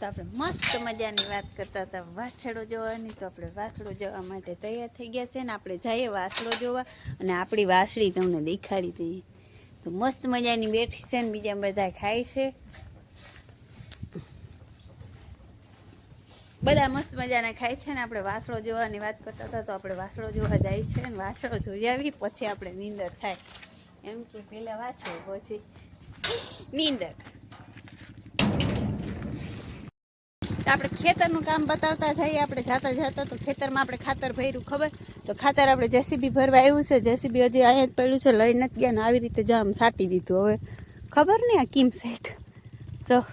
તો આપણે મસ્ત મજાની વાત કરતા હતા. વાછડો જોવાની તો આપણે વાછડો જોવા માટે તૈયાર થઈ ગયા છે ને આપણે જઈએ વાછડો જોવા અને આપણી વાછડી તમને દેખાડી દઈએ. તો મસ્ત મજાની બેઠી છે ને બીજા બધા ખાય છે. બધા મસ્ત મજાના ખાય છે ને આપણે વાસળો જોવાની વાત કરતા હતા તો આપણે વાસળો જોવા જાય છે ને વાસળો જોઈ આવી પછી આપણે નીંદર થાય. એમ કે પહેલાં વાંચો પછી નીંદર. તો આપણે ખેતરનું કામ બતાવતા જઈએ, આપણે જાતા જાતા તો ખેતરમાં આપણે ખાતર ભર્યું, ખબર? તો ખાતર આપણે જેસીબી ભરવા આવ્યું છે, જેસીબી હજી અહીંયા જ પડ્યું છે, લઈ નથી ગયા ને આવી રીતે જ આમ સાટી દીધું હવે. ખબર નહીં આ કિમ સાઈટ? તો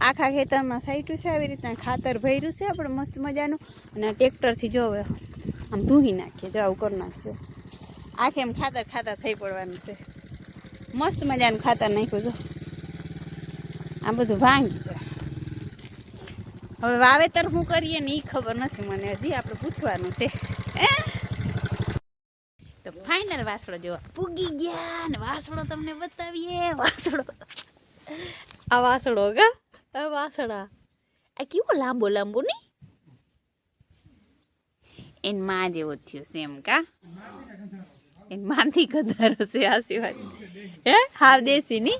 આખા ખેતરમાં સાઈટું છે, આવી રીતના ખાતર ભર્યું છે, આપણે મસ્ત મજાનું. અને આ ટ્રેક્ટરથી જો હવે આમ ધૂહી નાખીએ, જો આવું કરી નાખશે. આખે એમ ખાતર ખાતર થઈ પડવાનું છે. મસ્ત મજાનું ખાતર નાખ્યું, જો. આ બધું ભાંગી છે હવે વાવેતર શું કરીએ ને એ ખબર નથી મને હજી, આપણે પૂછવાનું છે. હે? તો ફાઇનલ વાસળો જોવા. પૂગી ગયા ને વાસળો તમને બતાવીએ વાસળો આ વાસળો ગા. આ વાસળા આ કેવો લાંબો લાંબો નહીં? એનમાં જેવો થયો છે એમ કા એનમાંથી કધારો છે, આ સિવાય. હે? હાવ દેશી ની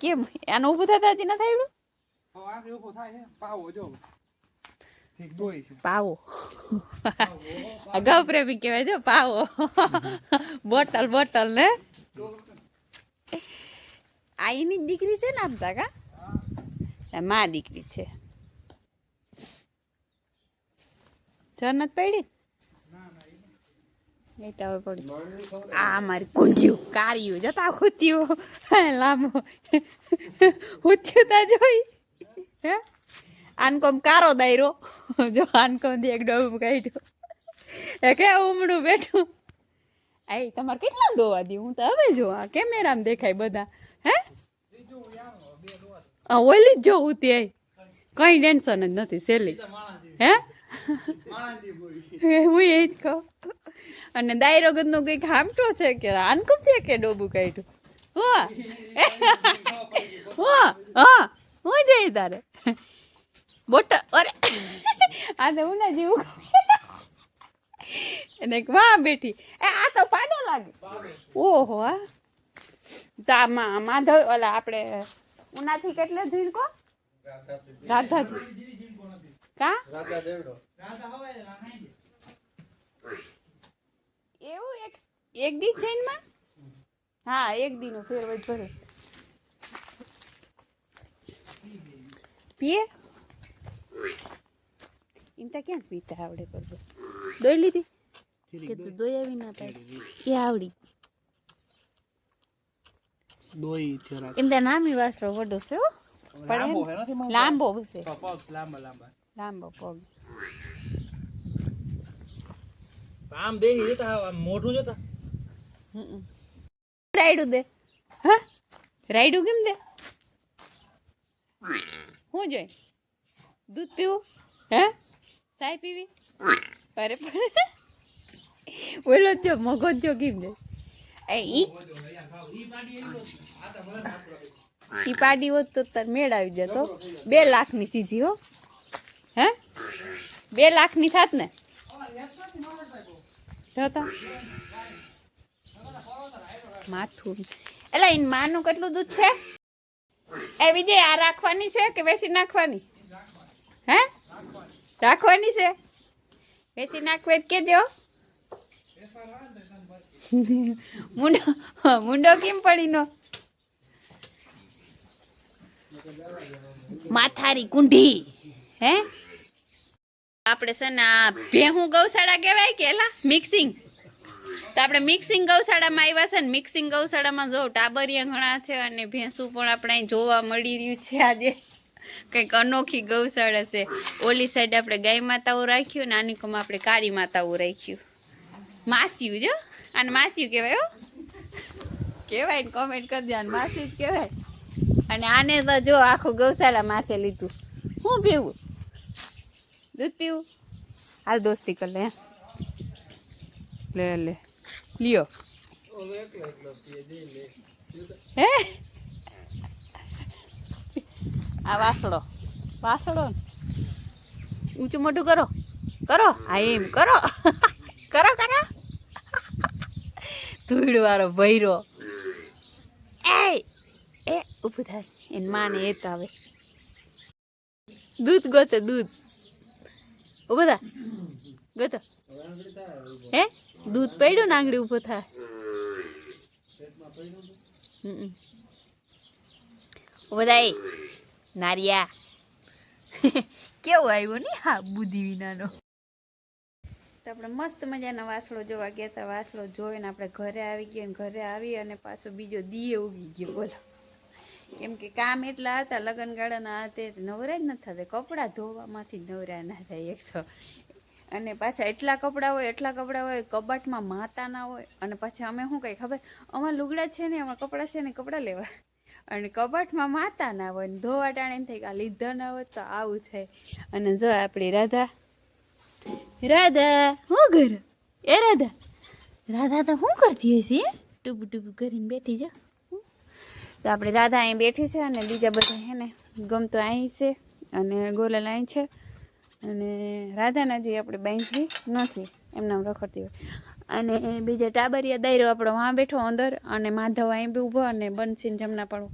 કેમ? આનો ઊભું થતા હજી નથી આવ્યું ઊભો થાય છે પાવો જો પાવો અગાઉ પ્રેમી કહેવાય છે પાવો બોટલ બોટલ ને આ એની દીકરી છે ને આમ કા મા દીકરી છે જન્નત પડી હવે પડી આ મારી કુંડિયું કારિયું જતા હુત્યું લાંબો હુત્યું તા જોઈ હે? આનકોમ કારો દાયરો? જો આનકોમથી એક ડોબ કાઢ્યો. એ કે ઉમડું બેઠું. આઈ તમારે કેટલા દોવા દી? હું તો હવે જો આ કેમેરામાં દેખાય બધા. હે? ઓલી જ જો હું તે કઈ ટેન્શન જ નથી સેલી. હે? હું એ જ કહું. અને દાયરો ગદનો કંઈક હામટો છે કે આનકોમથી કે ડોબું કાઢ્યું? હો. હા હા. હું જઈ તારે. બોટા અરે. આ તો ઉના જેવું અને વાહ બેઠી. એ, આ તો પાડો લાગે. ઓહો હા તો આ માધવ ઓલા આપણે ઉનાથી કેટલે ઝીણકો? રાધાથી. કા? એવું એક એક દી જૈનમાં હા, એક દીનો ફેરવ જ ભરે પીએ એમ તો ક્યાં પીતા આવડે પર દોઈ લીધી કે તું દોઈ આવી ના પાડી એ આવડી દોઈ જરા એમ ત્યાં નામી વાસરો વડો છે હો લાંબો હે નથી માવો? લાંબો છે પગ લાંબા લાંબા લાંબો પગ આમ દેખી જતા આમ મોઢું જતા હમ. રાયડું દે હા રાયડું કેમ દે હું જોઈ? દૂધ પીવું? હે? ચાય પીવી? અરે પણ બોલો જો મગો જો કેમ દે એ ઈ પાડી હોત તો તાર મેળ આવી જતો. બે લાખની સીધી હો. હે? બે લાખની થાત ને? જોતા માથું. એટલે એની માનું કેટલું દૂધ છે? એ વિજય, આ રાખવાની છે કે વેસી નાખવાની? હે? રાખવાની છે? વેસી નાખવે કે જો મુંડો મુંડો કેમ પડીનો માથારી કુંઢી, હે? આપણે છે ને ભેહું ગૌશાળા કહેવાય કે એલા મિક્સિંગ તો આપણે મિક્સિંગ ગૌશાળામાં આવ્યા છે ને, મિક્સિંગ ગૌશાળામાં જો ટાબરિયા ઘણા છે અને ભેંસું પણ આપણે જોવા મળી રહ્યું છે આજે. કંઈક અનોખી ગૌશાળા છે. ઓલી સાઈડ આપણે ગાય માતાઓ રાખ્યું ને આની કોમાં આપણે કાળી માતાઓ રાખ્યું. માસ્યું જો અને માસ્યું કહેવાય કહેવાય ને કોમેન્ટ કરજો અને માસી જ કહેવાય. અને આને તો જો આખું ગૌશાળા માથે લીધું. શું પીવું? દૂધ પીવું? હાલ દોસ્તી કર લે લે લે. લ્યો. હે? આ વાસડો વાસડો ઊંચું મોટું કરો. કરો. હા, એમ. કરો. કરો કરો. ધૂળ વાળો ભૈરો એ એ ઊભું થાય. એને માને એ તો આવે. દૂધ ગોતે, દૂધ. ઊભો થા. ગોતો. હે? દૂધ પડ્યું ને આંગળી ઊભો થાય. બધા નારિયા. કેવું આવ્યું ને? હા, બુદ્ધિ વિનાનો. તો આપણે મસ્ત મજાના વાસળો જોવા ગયા હતા. વાસળો જોઈને આપણે ઘરે આવી ગયા ને ઘરે આવી અને પાછો બીજો દીએ ઉગી ગયો, બોલો. કેમ કે કામ એટલા હતા લગ્ન ગાળાના હતા તે નવરા જ નથી થતા. કપડાં ધોવામાંથી નવરા ના થાય એક તો. અને પાછા એટલા કપડાં હોય, એટલા કપડાં હોય, કબાટમાં માતા ના હોય. અને પાછા અમે શું કઈ ખબર? અમારા લુગડા છે ને, એમાં કપડાં છે ને કપડાં લેવા. અને કબાટમાં માતા ના હોય ને ધોવા ટાણે એમ થાય કે આ લીધા ના હોય તો આવું થાય. અને જો આપણી રાધા. રાધા શું કર? એ રાધા રાધા તો શું કરતી હશે? ટૂબુ ટૂબુ કરીને બેઠી જા. તો આપણે રાધા અહીં બેઠી છે અને બીજા બધા હે ને, ગમતો અહીં છે અને ગોલલ અહીં છે. અને રાધાનાજી આપણે બાંધી નથી એમના રખડતી હોય. અને બીજા ટાબરિયા દાયરો આપણો વાં બેઠો અંદર અને માધવ અહીં બી ઊભો અને બનસીને જમના પણ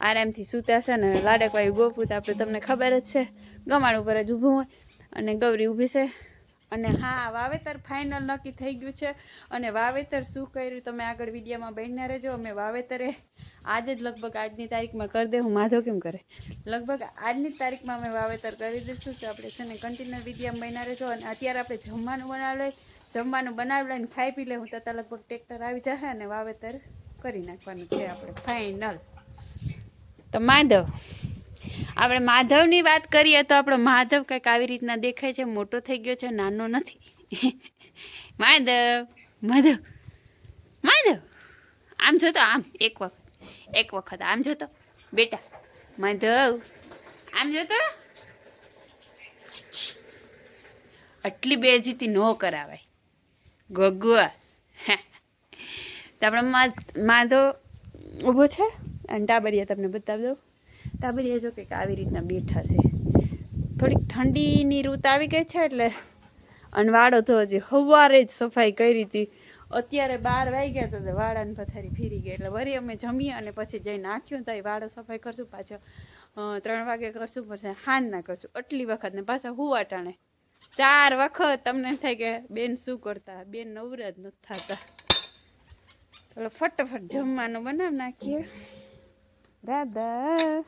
આરામથી સૂતા છે ને લાડકવાયું ગોપું તો આપણે તમને ખબર જ છે, ગમાડ ઉપર જ ઊભું હોય અને ગૌરી ઊભી છે. અને હા, વાવેતર ફાઇનલ નક્કી થઈ ગયું છે. અને વાવેતર શું કર્યું તમે આગળ વિડીયોમાં બન્યા રહેજો. અમે વાવેતરે આજે જ લગભગ આજની તારીખમાં કરી દે. હું માધો કેમ કરે? લગભગ આજની તારીખમાં અમે વાવેતર કરી દઈશું. તો આપણે છે ને કન્ટિન્યુ વિડીયામાં બન્યા રહેજો. અને અત્યારે આપણે જમવાનું બનાવી જમવાનું બનાવી લઈને ખાઈ પી લઈ હું તતા લગભગ ટ્રેક્ટર આવી જશે અને વાવેતર કરી નાખવાનું છે આપણે ફાઇનલ તો માધવ. આપણે માધવની વાત કરીએ તો આપણો માધવ કંઈક આવી રીતના દેખાય છે, મોટો થઈ ગયો છે, નાનો નથી. માધવ માધવ માધવ, આમ જોતો, આમ, એક વખત એક વખત, આમ જોતો. બેટા, માધવ, આમ જોતો? આટલી બેજીતી ન કરાવાય. ગગુઆ. તો આપણે માધવ ઊભો છે? અને ટાબરિયા તમને બતાવી દઉં. ટાબરિયા જો કંઈક આવી રીતના બેઠા છે. થોડીક ઠંડીની ઋત આવી ગઈ છે એટલે અને વાળો તો હજી સવારે જ સફાઈ કરી હતી. અત્યારે બાર વાગી ગયા તો વાળાને પથારી ફીરી ગઈ. એટલે વળી અમે જમીએ અને પછી જઈ નાખ્યું તો એ વાળો સફાઈ કરશું, પાછો ત્રણ વાગે કરશું, પછી હાન ના કરશું. આટલી વખત ને પાછા હુવા ટાણે ચાર વખત તમને થાય કે બેન શું કરતા? બેન નવરા જ નથી થતા. ચાલો ફટાફટ જમવાનું બનાવી નાખીએ. રાધા